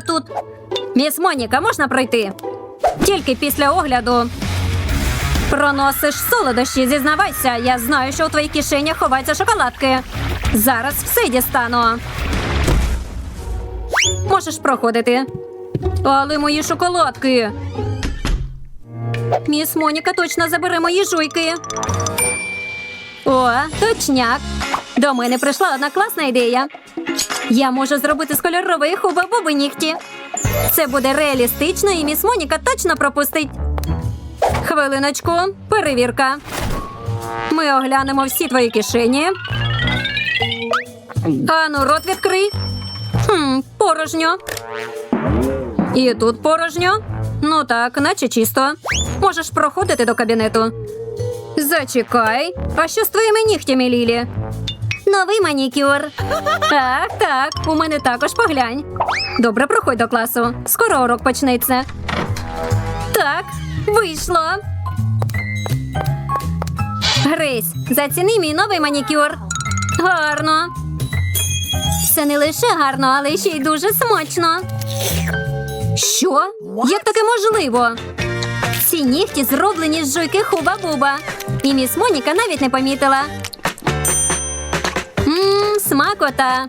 тут. Міс Моніка, можна пройти? Тільки після огляду. Проносиш солодощі, зізнавайся. Я знаю, що у твоїх кишенях ховаються шоколадки. Зараз все дістану. Можеш проходити. Але мої шоколадки. Міс Моніка точно забере мої жуйки. О, точняк. До мене прийшла одна класна ідея. Я можу зробити з кольорової хуба-буби нігті. Це буде реалістично, і міс Моніка точно пропустить. Хвилиночку, перевірка. Ми оглянемо всі твої кишені. Ану, рот відкрий. Хм, порожньо. І тут порожньо. Ну так, наче чисто. Можеш проходити до кабінету. Зачекай. А що з твоїми нігтями, Лілі? Новий манікюр. Так, так, у мене також поглянь. Добре, проходь до класу. Скоро урок почнеться. Так, вийшло. Грись, заціни мій новий манікюр. Гарно. Це не лише гарно, але ще й дуже смачно. Що? Як таке можливо? Ці нігті зроблені з жуйки хуба-буба. І міс Моніка навіть не помітила. Смакота.